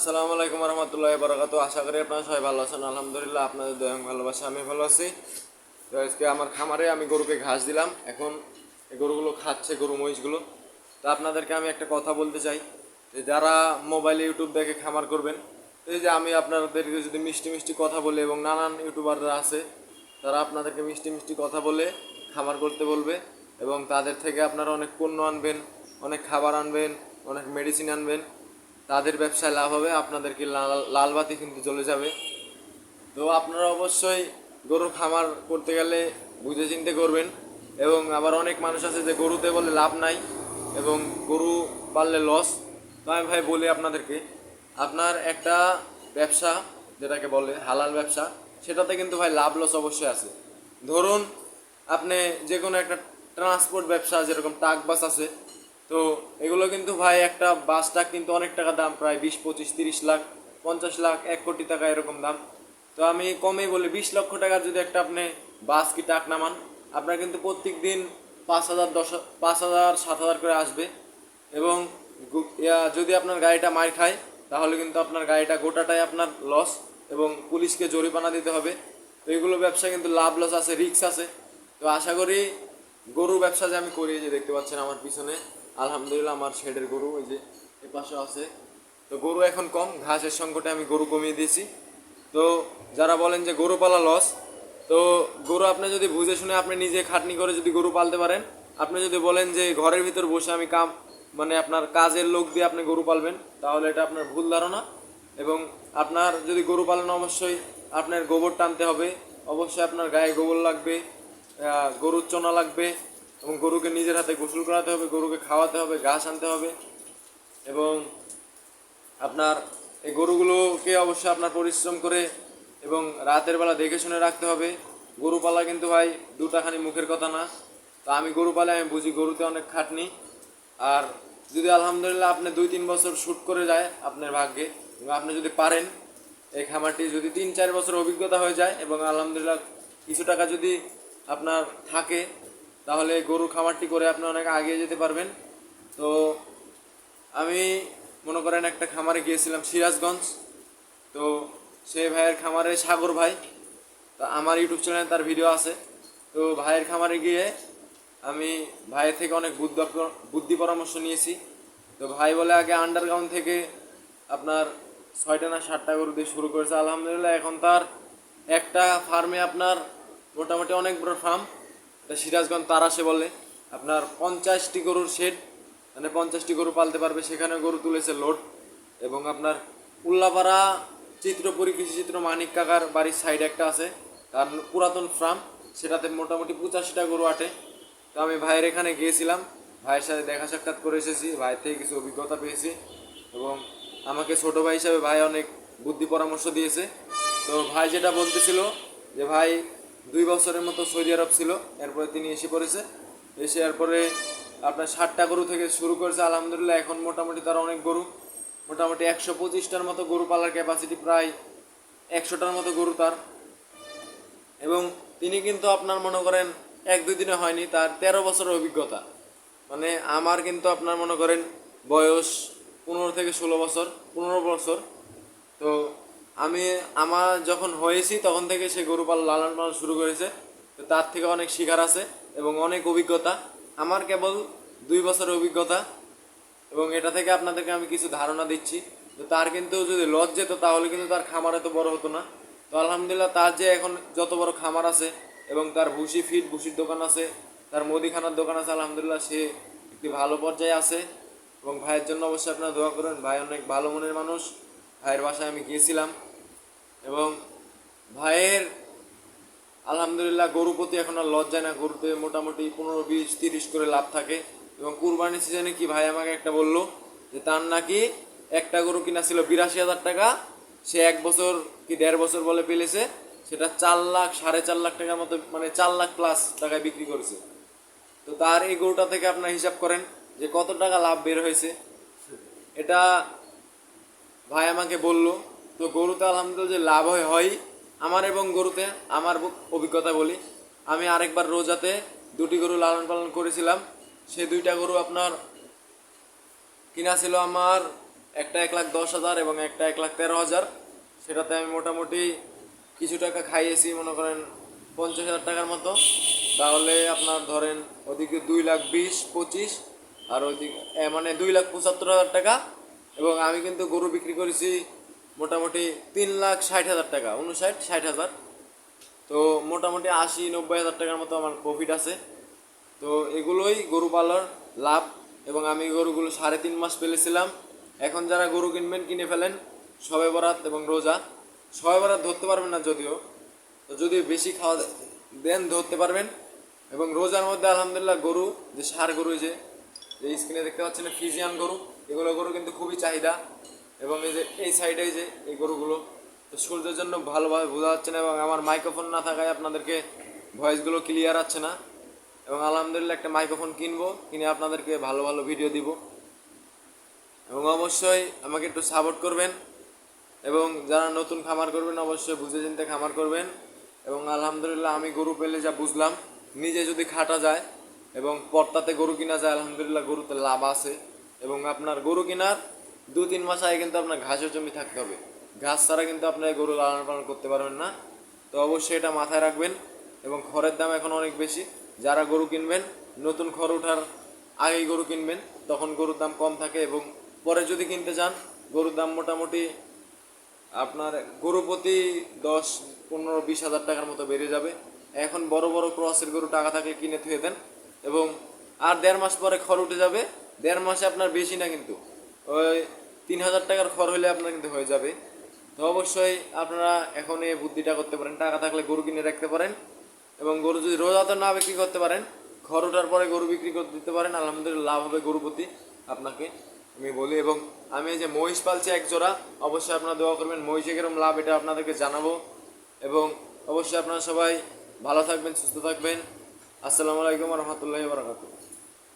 আসসালামু আলাইকুম রহমতুল্লাহ বরকাত আশা করি আপনারা সবাই ভালো আছেন। আলহামদুলিল্লাহ, আপনাদের দয়া ভালোবাসা আমি ভালো আছি। তো আজকে আমার খামারে আমি গরুকে ঘাস দিলাম। এখন এই গরুগুলো খাচ্ছে, গরু মহিষগুলো। তো আপনাদেরকে আমি একটা কথা বলতে চাই। যে যারা মোবাইলে, ইউটিউব দেখে খামার করবেন, এই যে আমি আপনাদেরকে যদি মিষ্টি মিষ্টি কথা বলে এবং নানান ইউটিউবাররা আছে, তারা আপনাদেরকে মিষ্টি মিষ্টি কথা বলে খামার করতে বলবে এবং তাদের থেকে আপনারা অনেক পণ্য আনবেন, অনেক খাবার আনবেন, অনেক মেডিসিন আনবেন। তাদের ব্যবসায় লাভ হবে, আপনাদেরকে লাল লাল বাতি কিন্তু চলে যাবে। তো আপনারা অবশ্যই গরুর খামার করতে গেলে বুঝে চিনতে করবেন এবং আবার অনেক মানুষ আছে যে গরুতে বলে লাভ নাই এবং গরু পাললে লস তো আমি ভাই বলি আপনাদেরকে, আপনার একটা ব্যবসা যেটাকে বলে হালাল ব্যবসা, সেটাতে কিন্তু ভাই লাভ লস অবশ্যই আছে। ধরুন আপনি যে কোনো একটা ট্রান্সপোর্ট ব্যবসা, যেরকম ট্রাক বাস আছে তো এগুলো কিন্তু ভাই একটা বাসটা কিন্তু অনেক টাকা দাম, প্রায় বিশ, পঁচিশ, তিরিশ লাখ, পঞ্চাশ লাখ, এক কোটি টাকা এরকম দাম। তো আমি কমই বলি, বিশ লক্ষ টাকা যদি একটা আপনি বাস কি টাক নামান, আপনার কিন্তু প্রত্যেক দিন পাঁচ হাজার, দশ পাঁচ হাজার, সাত হাজার করে আসবে। এবং যদি আপনার গাড়িটা মার খায়, তাহলে কিন্তু আপনার গাড়িটা গোটাটাই আপনার লস এবং পুলিশকে জরিমানা দিতে হবে। তো এগুলো ব্যবসা কিন্তু লাভ লস আছে রিস্ক আছে। তো আশা করি গরু ব্যবসা যে আমি করি যে দেখতে পাচ্ছেন আমার পিছনে। আলহামদুলিল্লাহ আমার শেডের গরু ওই যে এ পাশে আছে। তো গরু এখন কম, ঘাসের সংকটে আমি গরু কমিয়ে দিয়েছি। তো যারা বলেন যে গরু পালা লস তো গরু আপনি যদি বুঝে শুনে আপনি নিজে খাটনি করে যদি গরু পালতে পারেন, আপনি যদি বলেন যে ঘরের ভিতর বসে আমি কাম মানে আপনার কাজের লোক দিয়ে আপনি গরু পালবেন, তাহলে এটা আপনার ভুল ধারণা। এবং আপনার যদি গরু পালন, অবশ্যই আপনার গোবর টানতে হবে। অবশ্যই আপনার গায়ে গোবর লাগবে গরুর চনা লাগবে। এবং গরুকে নিজের হাতে গোসল করাতে হবে, গরুকে খাওয়াতে হবে, ঘাস আনতে হবে এবং আপনার এই গরুগুলোকে অবশ্যই আপনার পরিশ্রম করে এবং রাতের বেলা দেখে শুনে রাখতে হবে। গরু পালা কিন্তু ভাই দুটাখানি মুখের কথা না। তো আমি গরু পালে আমি বুঝি গরুতে অনেক খাটনি। আর যদি আলহামদুলিল্লাহ আপনি দুই তিন বছর শ্যুট করে যায় আপনার ভাগ্যে, এবং আপনি যদি পারেন, এই খামারটি যদি তিন চার বছর অভিজ্ঞতা হয়ে যায় এবং আলহামদুলিল্লাহ কিছু টাকা যদি আপনার থাকে তাহলে গরু খামারটি করে আপনি অনেক এগিয়ে যেতে পারবেন। তো আমি মনে করেন একটা খামারে গিয়েছিলাম সিরাজগঞ্জ। তো সেই ভাইয়ের খামারে সাগর ভাই, তো আমার ইউটিউব চ্যানেলে তার ভিডিও আছে। তো ভাইয়ের খামারে গিয়ে আমি ভাইয়ের থেকে অনেক বুদ্ধ বুদ্ধি পরামর্শ নিয়েছি। তো ভাই বলে, আগে আন্ডারগ্রাউন্ড থেকে আপনার ছয়টা না সাতটা গরু দিয়ে শুরু করেছে। আলহামদুলিল্লাহ, এখন তার একটা ফার্মে আপনার মোটামুটি অনেক বড় ফার্ম এটা সিরাজগঞ্জ তারাসে বলে, আপনার পঞ্চাশটি গরুর শেড মানে পঞ্চাশটি গরু পালতে পারবে, সেখানে গরু তুলেছে লোড এবং আপনার উল্লাপাড়া চিত্রপুরী কৃষি চিত্র মানিক কাকার বাড়ির সাইড একটা আছে, তার পুরাতন ফার্ম সেটাতে মোটামুটি পঁচাশিটা গরু আটে। তো আমি ভাইয়ের এখানে গিয়েছিলাম, ভাইয়ের সাথে দেখা সাক্ষাৎ করে এসেছি ভাইয়ের থেকে কিছু অভিজ্ঞতা পেয়েছি এবং আমাকে ছোট ভাই হিসাবে ভাই অনেক বুদ্ধি পরামর্শ দিয়েছে। তো ভাই যেটা বলতেছিল যে, ভাই দুই বছরের মতো সৌদি আরব ছিল, এরপরে তিনি এসে পড়েছে। এসে এরপরে আপনার ষাটটা গরু থেকে শুরু করেছে। আলহামদুলিল্লাহ, এখন মোটামুটি তার অনেক গরু। মোটামুটি একশো পঁচিশটার মতো গরু পালার ক্যাপাসিটি প্রায় একশোটার মতো গরু তার। এবং তিনি কিন্তু আপনার মনে করেন এক দুই দিনে হয়নি, তার তেরো বছরের অভিজ্ঞতা। মানে আমার কিন্তু আপনার মনে করেন বয়স পনেরো থেকে ষোলো বছর, পনেরো বছর। তো আমি আমার যখন হয়েছি তখন থেকে সে গরু পালন, লালন পালন শুরু করেছে। তো তার থেকে অনেক শিকার আছে এবং অনেক অভিজ্ঞতা। আমার কেবল দুই বছরের অভিজ্ঞতা এবং এটা থেকে আপনাদেরকে আমি কিছু ধারণা দিচ্ছি। তো তার কিন্তু যদি লজ যেত তাহলে কিন্তু তার খামার এত বড় হতো না। তো আলহামদুলিল্লাহ তার যে এখন যত বড় খামার আছে এবং তার ভুসি ফিট ভুসির দোকান আছে, তার মুদিখানার দোকান আছে, আলহামদুলিল্লাহ সে একটি ভালো পর্যায়ে আছে। এবং ভাইয়ের জন্য অবশ্যই আপনারা দোয়া করবেন। ভাই অনেক ভালো মনের মানুষ। ভাইয়ের বাসায় আমি গিয়েছিলাম। এবং ভাইয়ের, আলহামদুলিল্লাহ গরু প্রতি এখন আর লজ্জায় না গরুতে মোটামুটি পনেরো বিশ তিরিশ করে লাভ থাকে। এবং কুরবানি সিজনে কি ভাই আমাকে একটা বলল যে, তার নাকি একটা গরু কিনা ছিল বিরাশি হাজার টাকা, সে এক বছর কি দেড় বছর বলে পেলেছে সেটা চার লাখ, সাড়ে চার লাখ টাকার মতো মানে চার লাখ প্লাস টাকায় বিক্রি করেছে। তো তার এই গরুটা থেকে আপনার হিসাব করেন যে কত টাকা লাভ বের হয়েছে। এটা ভাই আমাকে বলল তো গরুতে আলহামদুলিল্লাহ যে লাভ হয় হয় আমার এবং গরুতে, আমার অভিজ্ঞতা বলি। আমি আরেকবার রোজাতে দুটি গরু লালন পালন করেছিলাম। সে দুইটা গরু আপনার কিনা ছিল আমার একটা এক লাখ দশ হাজার এবং একটা এক লাখ তেরো হাজার। সেটাতে আমি মোটামুটি কিছু টাকা খাইয়েছি, মনে করেন পঞ্চাশ হাজার টাকার মতো। তাহলে আপনার ধরেন ওদিকে দুই লাখ বিশ, পঁচিশ, আর ওইদিকে মানে দুই লাখ পঁচাত্তর হাজার টাকা। এবং আমি কিন্তু গরু বিক্রি করেছি মোটামুটি তিন লাখ ষাট হাজার টাকা উনষাট ষাট হাজার। তো মোটামুটি আশি, নব্বই হাজার টাকার মতো আমার প্রফিট আছে। তো এগুলোই গরু পালার লাভ, এবং আমি গরুগুলো সাড়ে তিন মাস পেলেছিলাম। এখন যারা গরু কিনবেন, কিনে ফেলেন সবে বরাত এবং রোজা সবে বরাত ধরতে পারবেন না যদিও। তো যদি বেশি খাওয়া দেন, ধরতে পারবেন। এবং রোজার মধ্যে আলহামদুলিল্লাহ গরু, যে সার গরু যে স্ক্রিনে দেখতে পাচ্ছেন, ফিজিয়ান গরু, এগুলো গরু কিন্তু খুবই চাহিদা। এবং এই যে, এই সাইডে যে, এই গরুগুলো, তো সূর্যের জন্য ভালোভাবে বোঝা যাচ্ছে না এবং আমার মাইক্রোফোন না থাকায় আপনাদেরকে ভয়েসগুলো ক্লিয়ার আছে না। এবং আলহামদুলিল্লাহ একটা মাইক্রোফোন কিনবো, কিনে আপনাদেরকে ভালো ভালো ভিডিও দিব। এবং অবশ্যই আমাকে একটু সাপোর্ট করবেন এবং যারা নতুন খামার করবেন, অবশ্যই বুঝে চিনতে খামার করবেন। এবং আলহামদুলিল্লাহ আমি গরু পেলে যা বুঝলাম, নিজে যদি খাটা যায় এবং পর্তাতে গরু কিনা যায়, আলহামদুলিল্লাহ গরুতে লাভ আছে। এবং আপনার গরু কেনার দু তিন মাস আগে কিন্তু আপনার ঘাসের জমি থাকতে হবে। ঘাস ছাড়া কিন্তু আপনার গরু লালন পালন করতে পারবেন না। তো অবশ্যই এটা মাথায় রাখবেন এবং খড়ের দাম এখন অনেক বেশি। যারা গরু কিনবেন, নতুন খড় ওঠার আগেই গরু কিনবেন, তখন গরুর দাম কম থাকে এবং পরে যদি কিনতে চান, গরুর দাম মোটামুটি আপনার গরু প্রতি দশ, পনেরো, বিশ হাজার টাকার মতো বেড়ে যাবে। এখন বড় বড় ক্রসের গরু টাকা থাকলে কিনে থুয়ে দেন এবং আর দেড় মাস পরে খড় উঠে যাবে। দেড় মাসে আপনার বেশি না কিন্তু। ওই তিন হাজার টাকার খড় হলে আপনার কিন্তু হয়ে যাবে। তো অবশ্যই আপনারা এখন এই বুদ্ধিটা করতে পারেন, টাকা থাকলে গরু কিনে রাখতে পারেন এবং গরু যদি রোজাতে না বিক্রি করতে পারেন, খড় ওঠার পরে গরু বিক্রি করতে দিতে পারেন, আলহামদুলিল্লাহ লাভ হবে গরু প্রতি আপনাকে, আমি বলি। এবং আমি যে মহিষ পালছি এক জোড়া, অবশ্যই আপনারা দোয়া করবেন, মহিষে কিরম লাভ এটা আপনাদেরকে জানাব। এবং অবশ্যই আপনারা সবাই ভালো থাকবেন, সুস্থ থাকবেন। আসসালামু আলাইকুম রহমতুল্লাহ বারকাতুহ।